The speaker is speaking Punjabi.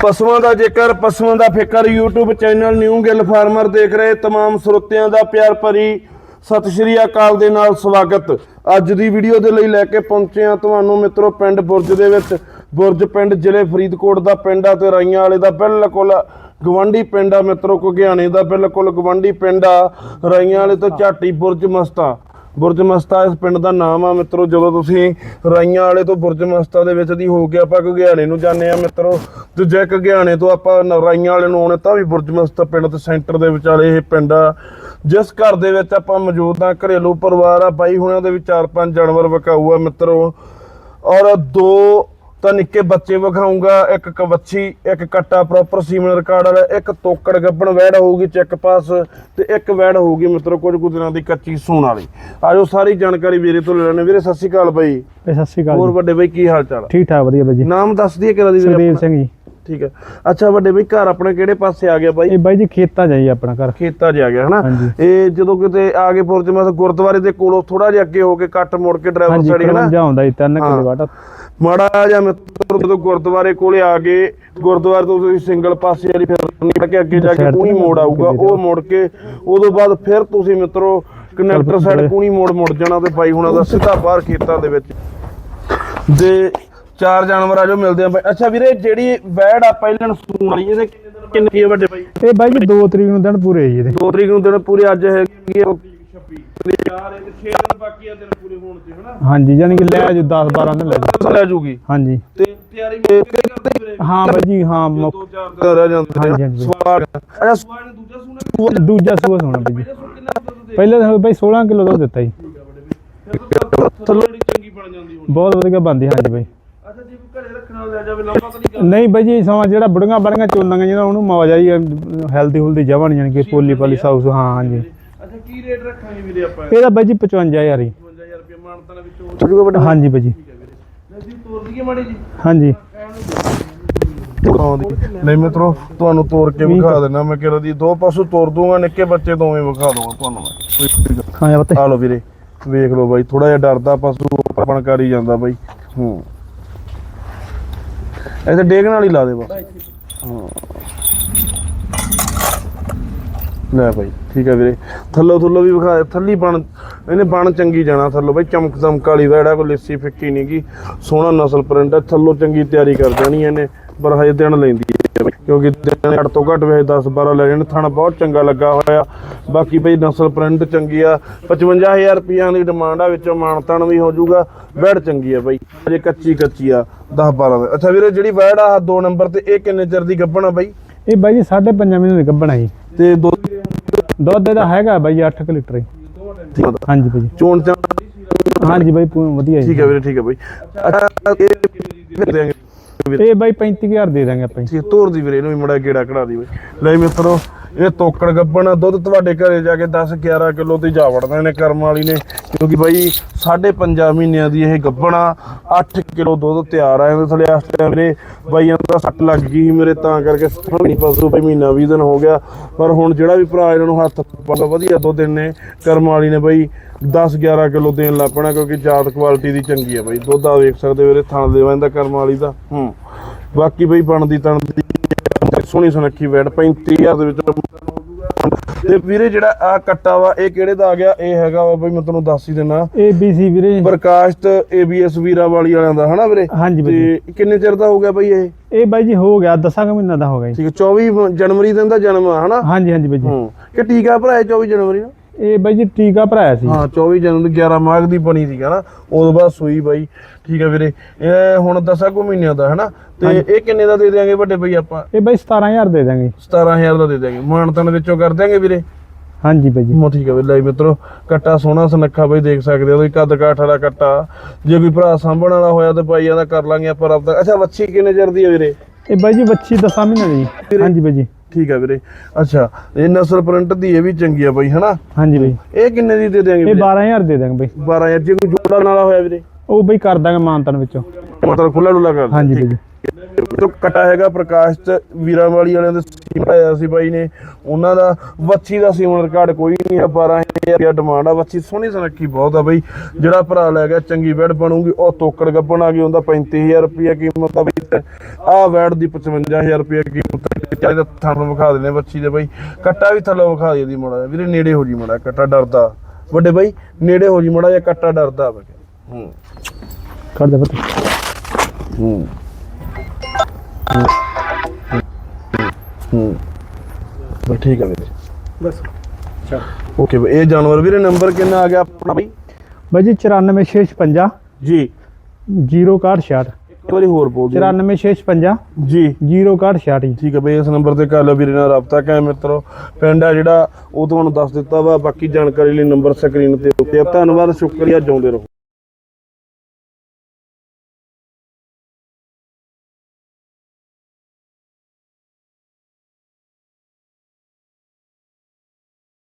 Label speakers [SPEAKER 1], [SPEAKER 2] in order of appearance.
[SPEAKER 1] ਪਸ਼ੂਆਂ ਦਾ ਜੇਕਰ ਪਸ਼ੂਆਂ ਦਾ ਫਿਕਰ YouTube channel new Gill farmer ਦੇਖ ਰਹੇ तमाम ਸਰੋਤਿਆਂ ਦਾ ਪਿਆਰ ਭਰੀ ਸਤਿ ਸ਼੍ਰੀ ਅਕਾਲ ਦੇ ਨਾਲ ਸਵਾਗਤ ਅੱਜ ਦੀ ਵੀਡੀਓ ਦੇ ਲਈ ਲੈ ਕੇ ਪਹੁੰਚੇ ਹਾਂ ਤੁਹਾਨੂੰ ਮਿੱਤਰੋ ਪਿੰਡ ਬੁਰਜ ਦੇ ਵਿੱਚ ਬੁਰਜ ਪਿੰਡ ਜ਼ਿਲ੍ਹੇ ਫਰੀਦਕੋਟ ਦਾ ਪਿੰਡ ਆ ਤੇ ਰਾਈਆਂ ਵਾਲੇ ਦਾ ਬਿਲਕੁਲ ਗਵੰਡੀ ਪਿੰਡ ਆ ਮਿੱਤਰੋ ਘੁਗਿਆਣੇ ਦਾ ਬਿਲਕੁਲ ਗਵੰਡੀ ਪਿੰਡ ਆ ਰਾਈਆਂ ਵਾਲੇ ਤੋਂ ਝਾਟੀ ਬੁਰਜ ਮਸਤਾ ਬੁਰਜ ਮਸਤਾ ਇਸ ਪਿੰਡ ਦਾ ਨਾਮ ਆ ਮਿੱਤਰੋ, ਜਦੋਂ ਤੁਸੀਂ ਰਾਈਆਂ ਵਾਲੇ ਤੋਂ ਬੁਰਜ ਮਸਤਾ ਦੇ ਵਿੱਚ ਦੀ ਹੋ ਕੇ ਆਪਾਂ ਘੁਗਿਆਣੇ ਨੂੰ ਜਾਂਦੇ ਆ ਮਿੱਤਰੋ, ਤੇ ਜੇ ਘੁਗਿਆਣੇ ਤੋਂ ਆਪਾਂ ਨ- ਰਾਈਆਂ ਵਾਲੇ ਨੂੰ ਆਉਣੇ ਤਾਂ ਵੀ ਬੁਰਜ ਮਸਤਾ ਪਿੰਡ ਦੇ ਸੈਂਟਰ ਦੇ ਵਿਚਾਲੇ ਇਹ ਪਿੰਡ ਆ। ਜਿਸ ਘਰ ਦੇ ਵਿੱਚ ਆਪਾਂ ਮੌਜੂਦ ਆ, ਘਰੇਲੂ ਪਰਿਵਾਰ ਆ, ਬਾਈ ਹੁਣਾਂ ਦੇ ਵੀ ਚਾਰ ਪੰਜ ਜਾਨਵਰ ਵਿਕਾਊ ਆ ਮਿੱਤਰੋ। ਔਰ ਦੋ ਤਾਂ ਨਿੱਕੇ ਬੱਚੇ ਵਿਖਾਊਂਗਾ ਇੱਕ ਕਵੱਛੀ ਇੱਕ ਕੱਟਾ ਪ੍ਰੋਪਰ ਸੀਮਨ ਰਿਕਾਰਡ ਵਾਲਾ ਇੱਕ ਤੋਕੜ ਗੱਬਣ ਵੈੜ ਹੋਊਗੀ ਚੈੱਕ ਪਾਸ ਤੇ ਇੱਕ ਵੈੜ ਹੋਊਗੀ ਮਿੱਤਰੋ ਕੁਝ ਕੁ ਦਿਨਾਂ ਦੀ ਕੱਚੀ ਸੂਣ ਵਾਲੀ। ਆਜੋ ਸਾਰੀ ਜਾਣਕਾਰੀ ਵੀਰੇ ਤੋਂ ਲੈ ਲੈਣੇ ਵੀਰੇ ਸਤਿ ਸ਼੍ਰੀ ਅਕਾਲ ਬਾਈ।
[SPEAKER 2] ਬਈ ਸਤਿ ਸ਼੍ਰੀ ਅਕਾਲ
[SPEAKER 1] ਹੋਰ ਵੱਡੇ ਬਾਈ ਕੀ ਹਾਲ ਚਾਲ?
[SPEAKER 2] ਠੀਕ ਠਾਕ ਵਧੀਆ ਬਾਈ ਜੀ।
[SPEAKER 1] ਨਾਮ ਦੱਸ ਦਈਏ ਕਿਹੜਾ ਦੀ ਵੀਰੇ
[SPEAKER 2] ਸੁਖਦੇਵ
[SPEAKER 1] ਆਪਣਾ?
[SPEAKER 2] ਸਿੰਘ ਜੀ।
[SPEAKER 1] ਠੀਕ ਹੈ ਅੱਛਾ ਵੱਡੇ ਬਾਈ ਘਰ ਆਪਣੇ ਕਿਹੜੇ ਪਾਸੇ ਆ ਗਿਆ ਬਾਈ?
[SPEAKER 2] ਇਹ ਬਾਈ ਜੀ ਖੇਤਾਂ ਜਾਈ ਆਪਣਾ ਘਰ।
[SPEAKER 1] ਖੇਤਾਂ 'ਚ ਆ ਗਿਆ ਹਨਾ?
[SPEAKER 2] ਹਾਂਜੀ।
[SPEAKER 1] ਇਹ ਜਦੋਂ ਕਿਤੇ ਆ ਪੁਰਜ ਮਸ ਗੁਰਦੁਆਰੇ ਦੇ ਕੋਲੋਂ ਥੋੜਾ ਜਿਹਾ ਅੱਗੇ ਹੋ ਕੇ ਕੱਟ ਮੁੜ ਕੇ ਡਰਾਈਵਰ
[SPEAKER 2] ਹਾਂਜੀ
[SPEAKER 1] ਸਾਈਡ ਹਨਾ?
[SPEAKER 2] ਕਰਵੰਜਾ ਹੁੰਦਾ ਜੀ ਤਿੰਨ
[SPEAKER 1] ਹਾਂ।
[SPEAKER 2] ਕਿਲੇ ਵਾਟ
[SPEAKER 1] ਮਾੜਾ ਜਿਹਾ ਮਿੱਤਰ ਜਦੋਂ ਗੁਰਦੁਆਰੇ ਕੋਲੇ ਆ ਗਏ ਗੁਰਦੁਆਰੇ ਤੋਂ ਤੁਸੀਂ ਸਿੰਗਲ ਪਾਸੇ ਵਾਲੀ ਫਿਰ ਨਿਕਲ ਕੇ ਅੱਗੇ ਜਾ ਕੇ
[SPEAKER 2] ਤੇ
[SPEAKER 1] ਮੋੜ ਆਊਗਾ ਉਹ ਮੁੜ ਕੇ ਉਦੋਂ ਬਾਅਦ ਫਿਰ ਤੁਸੀਂ ਮਿੱਤਰੋ ਕਨੈਕਟਰ ਸਾਈਡ ਕੂਣੀ ਮੋੜ ਮੁੜ ਜਾਣਾ ਤੇ ਬਾਈ ਹੁਣਾਂ ਦਾ ਸਿੱਧਾ ਬਾਹਰ ਖੇਤਾਂ ਦੇ ਵਿੱਚ। ਦੇ ਚਾਰ ਜਾਨਵਰ ਆ ਜੋ ਮਿਲਦੇ ਆ ਬਾਈ ਅੱਛਾ ਵੀਰੇ ਜਿਹੜੀ ਵੈੜ ਆ ਪਹਿਲਣ ਸੂਣ ਵਾਲੀ ਇਹਦੇ ਕਿੰਨੇ ਕੀ ਵੱਡੇ ਬਾਈ
[SPEAKER 2] ਇਹ ਬਾਈ ਜੀ 2 ਤਰੀਕ ਨੂੰ ਦਿਨ ਪੂਰੇ ਜੀ ਇਹਦੇ।
[SPEAKER 1] 2 ਤਰੀਕ ਨੂੰ ਦਿਨ ਪੂਰੇ ਅੱਜ ਹੈਗੀ ਆ 26 ਤੇ ਯਾਰ ਇਹ 6 ਦਿਨ ਬਾਕੀ ਆ ਦਿਨ ਪੂਰੇ ਹੋਣ ਤੇ ਹਨਾ?
[SPEAKER 2] ਹਾਂਜੀ ਯਾਨੀ ਕਿ ਲੈ ਜੀ 10 12 ਦਿਨ ਲੈ ਜਾਓ।
[SPEAKER 1] ਲੈ ਜੂਗੀ
[SPEAKER 2] ਹਾਂਜੀ।
[SPEAKER 1] ਤੇ ਤਿਆਰੀ ਮੈਂ ਕਰਦੇ ਵੀਰੇ।
[SPEAKER 2] ਹਾਂ ਬਾਈ ਜੀ ਹਾਂ ਮ-
[SPEAKER 1] ਦੋ ਚਾਰ ਦਿਨ ਰਹਿ ਜਾਂਦੇ
[SPEAKER 2] ਹਾਂਜੀ,
[SPEAKER 1] ਨੇ
[SPEAKER 2] ਹਾਂਜੀ।
[SPEAKER 1] ਸਵਾਲ ਅੱਛਾ ਸਵਾਲ ਨੇ ਦੂਜਾ ਸੂਣਾ
[SPEAKER 2] ਦੂਜਾ ਸੂਆ ਸੋਣਾ ਬਾਈ ਜੀ।
[SPEAKER 1] ਕਿੰਨਾ
[SPEAKER 2] ਪਹਿਲੇ ਦਿਨ ਬਾਈ 16 ਕਿਲੋ ਦੁੱਧ ਦਿੱਤਾ ਜੀ।
[SPEAKER 1] ਫਿਰ ਤਾਂ ਥੱਲੋਂ ਜਿਹੜੀ ਚੰਗੀ ਬਣ ਜਾਂਦੀ ਹੁਣ।
[SPEAKER 2] ਬਹੁਤ ਵਧੀਆ ਬੰਦੀ ਹਾਂਜੀ ਬਾਈ।
[SPEAKER 1] ਅੱਛਾ ਜੇ ਕੋਈ ਘਰੇ ਰੱਖਣ ਵਾਲਾ ਲੈ ਜਾਵੇ ਲੰਬਾ ਤਾਂ ਨਹੀਂ ਕਰ
[SPEAKER 2] ਨਹੀਂ ਬਾਈ ਜੀ ਸਮਾਂ ਜਿਹੜਾ ਬੁੜੀਆਂ ਬੜੀਆਂ ਚੋਲਾਂਗਾ ਜਿਹਨਾਂ ਉਹਨੂੰ ਮੌਜ ਆਈ ਹੈਲਦੀ ਹੁਲਦੀ ਜਵਣ ਯਾਨੀ ਕਿ ਪੋਲੀ ਪਾਲੀ ਸਾਊਸ ਹਾਂ ਹਾਂਜੀ।
[SPEAKER 1] ਅੱਛਾ ਕੀ ਰੇਟ ਰੱਖਾਂਗੇ ਵੀਰੇ ਆਪਾਂ?
[SPEAKER 2] ਇਹਦਾ ਬਾਈ ਜੀ 55000 ਹੀ
[SPEAKER 1] 55000 ਰੁਪਏ ਮਾਨਤਾਂ ਵਿੱਚੋਂ ਛੱਡੂਗਾ ਵੱਡਾ।
[SPEAKER 2] ਹਾਂਜੀ ਬਾਈ ਜੀ।
[SPEAKER 1] ਲੈ ਜੀ ਤੋਰ ਦਈਏ ਮਾੜੀ ਜੀ।
[SPEAKER 2] ਹਾਂਜੀ।
[SPEAKER 1] ਨਹੀਂ ਮਿੱਤਰੋ ਤੁਹਾਨੂੰ ਤੋੜ ਕੇ ਵਿਖਾ ਦੇਣਾ ਮੈਂ ਕਿਹਾ ਦੀ ਦੋ ਪਾਸੋਂ ਤੋੜ ਦੂੰਗਾ ਨਿੱਕੇ ਬੱਚੇ ਦੋਵੇਂ ਵਿਖਾ ਦੂੰਗਾ ਤੁਹਾਨੂੰ ਮੈਂ।
[SPEAKER 2] ਹਾਂ ਯਾ ਪਤਾ
[SPEAKER 1] ਆ ਲਓ ਵੀਰੇ ਵੇਖ ਲਓ ਬਾਈ ਥੋੜਾ ਜਿਹਾ ਡਰਦਾ ਪਸ਼ੂ ਆਪਣ ਕਰ ਹੀ ਜਾਂਦਾ ਬਾਈ। ਹੂੰ। ਇੱਥੇ ਡੇਗਣ ਵਾਲੀ ਲਾ ਦੇ ਬਸ ਹਾਂ। ਲੈ ਬਾਈ ਠੀਕ ਹੈ ਵੀਰੇ। ਥੱਲੋ ਥੱਲੋ ਵੀ ਵਿਖਾ ਥੱਲੀ ਬਣ ਇਹਨੇ ਬਣ ਚੰਗੀ ਜਾਣਾ ਥੱਲੋ ਬਾਈ ਚਮਕ ਚਮਕ ਵਾਲੀ ਵੈੜਾ ਕੋਈ ਲਿੱਸੀ ਫਿੱਕੀ ਨਹੀਂ ਗੀ ਸੋਹਣਾ ਨਸਲ ਪ੍ਰਿੰਟ ਹੈ ਥੱਲੋ ਚੰਗੀ ਤਿਆਰੀ ਕਰ ਦੇਣੀ ਇਹਨੇ ਪਰ ਹਜੇ ਦਿਨ ਲੈਂਦੀ ਹੈ ਕਿਉਂਕਿ ਦਿਨ ਘੱਟ ਤੋਂ ਘੱਟ ਵੇ 10 12 ਲੈ ਜਾਣ ਥਣ ਬਹੁਤ ਚੰਗਾ ਲੱਗਾ ਹੋਇਆ। ਬਾਕੀ ਬਈ ਨਸਲ ਪ੍ਰਿੰਟ ਚੰਗੀ ਆ 55000 ਰੁਪਈਆਂ ਦੀ ਡਿਮਾਂਡ ਆ ਵਿੱਚੋਂ ਮਾਨਤਾਨ ਵੀ ਹੋ ਜਾਊਗਾ ਵੈੜ ਚੰਗੀ ਆ ਬਾਈ ਅਜੇ ਕੱਚੀ ਕੱਚੀ ਆ 10 12 ਦੇ। ਅੱਛਾ ਵੀਰੇ ਜਿਹੜੀ ਵੈੜ ਆ ਦੋ ਨੰਬਰ ਤੇ ਇਹ ਕਿੰਨੇ ਚਿਰ ਦੀ ਗੱਭਣ ਆ ਬਾਈ
[SPEAKER 2] ਇਹ ਬਾਈ ਜੀ 5.5 ਮਹੀਨੇ ਦੀ ਗੱਭਣਾ ਜੀ।
[SPEAKER 1] ਤੇ ਦੋ
[SPEAKER 2] ਦੁੱਧ ਇਹਦਾ ਹੈਗਾ ਬਾਈ 8 ਕਿ ਲੀਟਰ ਹੀ।
[SPEAKER 1] ਠੀਕ
[SPEAKER 2] ਹਾਂਜੀ ਬਾਈ
[SPEAKER 1] ਚੋਣ ਚਾਣ
[SPEAKER 2] ਹਾਂਜੀ ਬਾਈ ਪੂਰਾ ਵਧੀਆ ਜੀ।
[SPEAKER 1] ਠੀਕ ਹੈ ਵੀਰੇ ਠੀਕ ਹੈ ਬਾਈ ਅੱਛਾ ਇਹ ਦੇ ਦਿਆਂਗੇ ਵੀਰੇ
[SPEAKER 2] ਇਹ ਬਾਈ 35000 ਦੇ ਦਾਂਗੇ ਆਪਾਂ ਜੀ।
[SPEAKER 1] ਤੋਰ ਦੀ ਵੀਰੇ ਇਹਨੂੰ ਵੀ ਮੜਾ ਗੇੜਾ ਕਢਾ ਦੀ ਬਾਈ। ਲੈ ਮਿੱਤਰੋ ਇਹ ਤੋਕੜ ਗੱਬਣ ਦੁੱਧ ਤੁਹਾਡੇ ਘਰੇ ਜਾ ਕੇ 10 11 ਕਿਲੋ ਤੇ ਜਾ ਵੜਦਾ ਇਹਨੇ ਕਰਮ ਵਾਲੀ ਨੇ, ਕਿਉਂਕਿ ਬਾਈ 5.5 ਮਹੀਨਿਆਂ ਦੀ ਇਹ ਗੱਬਣਾ 8 ਕਿਲੋ ਦੁੱਧ ਤਿਆਰ ਆ ਇਹਦੇ ਥਲੇ, ਇਸ ਟਾਈਮ ਵੀਰੇ ਬਾਈਆਂ ਦਾ ਸੱਟ ਲੱਗ ਗਈ ਸੀ ਮੇਰੇ, ਤਾਂ ਕਰਕੇ ਨਹੀਂ ਪਸ਼ੂ ਬਈ ਮਹੀਨਾ 20 ਦਿਨ ਹੋ ਗਿਆ, ਪਰ ਹੁਣ ਜਿਹੜਾ ਵੀ ਭਰਾ ਇਹਨਾਂ ਨੂੰ ਹੱਥ ਪਾਉਂਦਾ ਵਧੀਆ ਦੁੱਧ ਨੇ, ਕਰਮ ਵਾਲੀ ਨੇ ਬਾਈ 10 11 ਕਿਲੋ ਦੇਣ ਲੱਪਣਾ ਕਿਉਂਕਿ ਜਾਤ ਕੁਆਲਿਟੀ ਦੀ ਚੰਗੀ ਆ ਬਾਈ, ਦੁੱਧ ਆ ਵੇਖ ਸਕਦੇ ਵੀਰੇ, ਥਾਂ ਦੇਵਾ ਇਹਦਾ ਕਰਮ ਵਾਲੀ ਦਾ, ਹੂੰ, ਬਾਕੀ ਬਈ ਬਣਦੀ ਤਣਦੀ ਸੋਹਣੀ ਸੁਨੱਖੀ ਵੈਟ 35000 ਦੇ ਵਿੱਚ ਤੇ ਵੀਰੇ ਜਿਹੜਾ ਆ ਕੱਟਾ ਵਾ ਇਹ ਕਿਹੜੇ ਦਾ ਆ ਗਿਆ? ਇਹ ਹੈਗਾ ਵਾ ਬਈ ਮੈਂ ਤੁਹਾਨੂੰ ਦੱਸ ਹੀ ਦਿੰਨਾ।
[SPEAKER 2] ਇਹ BC ਵੀਰੇ।
[SPEAKER 1] ਪ੍ਰਕਾਸ਼ਤ ABS ਵੀਰਾ ਵਾਲੀ ਵਾਲਿਆਂ ਦਾ ਹਨਾ ਵੀਰੇ?
[SPEAKER 2] ਹਾਂਜੀ।
[SPEAKER 1] ਤੇ ਕਿੰਨੇ ਚਿਰ ਦਾ ਹੋ ਗਿਆ ਬਈ ਇਹ?
[SPEAKER 2] ਇਹ ਬਾਈ ਜੀ ਹੋ ਗਿਆ 10 ਕੁ ਮਹੀਨਾ ਦਾ ਹੋ ਗਿਆ
[SPEAKER 1] ਠੀਕ ਹੈ 24 ਜਨਵਰੀ ਦਿਨ ਦਾ ਜਨਮ ਆ ਹਨਾ?
[SPEAKER 2] ਹਾਂਜੀ ਹਾਂਜੀ ਬਾਈ ਜੀ।
[SPEAKER 1] ਹੂੰ। ਕਿ ਟੀਕਾ ਭਰਾਇਆ 24 ਜਨਵਰੀ ਨੂੰ?
[SPEAKER 2] ਇਹ ਬਾਈ ਜੀ ਟੀਕਾ ਭਰਾਇਆ ਸੀ।
[SPEAKER 1] ਹਾਂ 24 ਜਨਵਰੀ 11 ਮਾਘ ਦੀ ਬਣੀ ਸੀ ਹਨਾ? ਉਦੋਂ ਬਾਅਦ ਸੂਈ ਬਾਈ। ਠੀਕ ਹੈ ਵੀਰੇ। ਇਹ ਹੁਣ 10 ਕੁ ਮਹੀਨਿਆਂ ਦਾ ਹਨਾ? ਤੇ ਇਹ ਕਿੰਨੇ ਦਾ ਦੇ ਦਿਆਂਗੇ ਵੱਡੇ ਬਈ ਆਪਾਂ?
[SPEAKER 2] ਇਹ ਬਾਈ 17000 ਦੇ ਦਾਂਗੇ
[SPEAKER 1] 17000 ਦਾ ਦੇ ਦਿਆਂਗੇ। ਮਾਨਤਨ ਵਿੱਚੋਂ ਕਰ ਦਿਆਂਗੇ ਵੀਰੇ?
[SPEAKER 2] ਹਾਂਜੀ ਬਾਈ ਜੀ।
[SPEAKER 1] ਮੋ ਠੀਕ ਹੈ ਲੈ ਮਿੱਤਰੋ ਕੱਟਾ ਸੋਹਣਾ ਸੁਨੱਖਾ ਬਈ ਦੇਖ ਸਕਦੇ ਹੋ ਤੁਸੀਂ ਕੱਦ ਕਾਠ ਵਾਲਾ ਕੱਟਾ। ਜੇ ਕੋਈ ਭਰਾ ਸਾਂਭਣ ਵਾਲਾ ਹੋਇਆ ਤੇ ਭਾਈ ਇਹਦਾ ਕਰ ਲਾਂਗੇ ਆਪਾਂ ਰੱਬ ਦਾ ਅੱਛਾ ਵੱਛੀ ਕਿੰਨੇ ਚਿਰ ਦੀ ਹੈ ਵੀਰੇ?
[SPEAKER 2] ਇਹ ਬਾਈ ਜੀ ਬੱਚੀ 10 ਮਹੀਨੇ ਦੀ। ਹਾਂਜੀ ਬਾਈ ਜੀ।
[SPEAKER 1] ਠੀਕ ਹੈ ਵੀਰੇ। ਅੱਛਾ ਇਹ ਨਸਲ ਪ੍ਰਿੰਟ ਦੀ ਇਹ ਵੀ ਚੰਗੀ ਆ ਬਈ ਹਨਾ?
[SPEAKER 2] ਹਾਂਜੀ ਬਾਈ।
[SPEAKER 1] ਇਹ ਕਿੰਨੇ ਦੀ ਦੇ ਦਿਆਂਗੇ
[SPEAKER 2] ਇਹ
[SPEAKER 1] ਵੀਰੇ?
[SPEAKER 2] 12000 ਦੇ ਦਾਂਗੇ ਬਾਈ।
[SPEAKER 1] 12000 ਜੇ ਕੋਈ ਜੋੜਾ ਵਾਲਾ ਹੋਇਆ ਵੀਰੇ?
[SPEAKER 2] ਉਹ ਬਈ ਕਰ ਦਾਂਗੇ ਮਾਨਤਨ ਵਿੱਚੋਂ।
[SPEAKER 1] ਮਤਲਬ ਖੁੱਲਾ ਡੁੱਲਾ ਕਰ
[SPEAKER 2] ਹਾਂਜੀ ਬਾਈ। ਜੀ
[SPEAKER 1] ਤੋਂ ਕਟਾ ਹੈਗਾ ਪ੍ਰਕਾਸ਼ ਚ ਵੀਰਾਂ ਵਾਲੀ ਵਾਲਿਆਂ ਦੇ ਸੀਮਨ ਆਇਆ ਸੀ ਬਾਈ ਨੇ। ਉਹਨਾਂ ਦਾ ਵੱਛੀ ਦਾ ਸੀਮਨ ਰਿਕਾਰਡ ਕੋਈ ਨਹੀਂ ਆ 12000 ਰੁਪਇਆ ਡਿਮਾਂਡ ਆ ਵੱਛੀ ਸੋਹਣੀ ਸੁਨੱਖੀ ਬਹੁਤ ਆ ਬਾਈ। ਜਿਹੜਾ ਭਰਾ ਲੈ ਗਿਆ ਚੰਗੀ ਵੈੜ ਬਣੂਗੀ ਉਹ ਤੋਕੜ ਗੱਬਣ ਆ ਗਈ ਉਹਦਾ 35000 ਰੁਪਇਆ ਕੀਮਤ ਆ ਬਈ। ਆ ਵੈੜ ਦੀ 55000 ਰੁਪਇਆ ਕੀਮਤ ਆ ਚਾਹੀਦਾ ਤੁਹਾਨੂੰ ਵਿਖਾ ਦਿੰਦੇ ਵੱਛੀ ਦੇ ਬਾਈ। ਕੱਟਾ ਵੀ ਥੱਲੇ ਵਿਖਾ ਦੇ ਦੀ ਮੜਾ ਵੀਰੇ ਨੇੜੇ ਹੋ ਜੀ ਮੜਾ ਕੱਟਾ ਡਰਦਾ। ਵੱਡੇ ਬਾਈ ਨੇੜੇ ਹੋ ਜੀ ਮੜਾ ਜਾਂ ਕੱਟਾ ਡਰਦਾ ਵਾ। ਹੂੰ।
[SPEAKER 2] ਕਰ ਦੇ ਪੁੱਤ।
[SPEAKER 1] ਹੂੰ। ਹੂੰ। ਬਸ ਠੀਕ ਹੈ ਵੀਰੇ।
[SPEAKER 2] ਬਸ।
[SPEAKER 1] ਓਕੇ ਬਈ ਇਹ ਜਾਨਵਰ ਵੀਰੇ ਨੰਬਰ ਕਿੰਨਾ ਆ ਗਿਆ ਆਪਣਾ ਬਈ?
[SPEAKER 2] ਬਾਈ ਜੀ 94650
[SPEAKER 1] ਜੀ।
[SPEAKER 2] 06166
[SPEAKER 1] ਇੱਕ ਵਾਰੀ ਹੋਰ ਬੋਲ ਦਿਓ।
[SPEAKER 2] 94650
[SPEAKER 1] ਜੀ।
[SPEAKER 2] 06166
[SPEAKER 1] ਠੀਕ ਹੈ ਬਈ ਇਸ ਨੰਬਰ ਤੇ ਕਰ ਲਓ ਵੀਰੇ ਨਾਲ ਰਾਬਤਾ ਕਾਇਮ ਮਿੱਤਰੋ। ਪਿੰਡ ਆ ਜਿਹੜਾ ਉਹ ਤੁਹਾਨੂੰ ਦੱਸ ਦਿੱਤਾ ਵਾ ਬਾਕੀ ਜਾਣਕਾਰੀ ਲਈ ਨੰਬਰ ਸਕਰੀਨ ਤੇ ਉੱਤੇ ਆ। ਧੰਨਵਾਦ ਸ਼ੁਕਰੀਆ ਜਿਉਂਦੇ ਰਹੋ।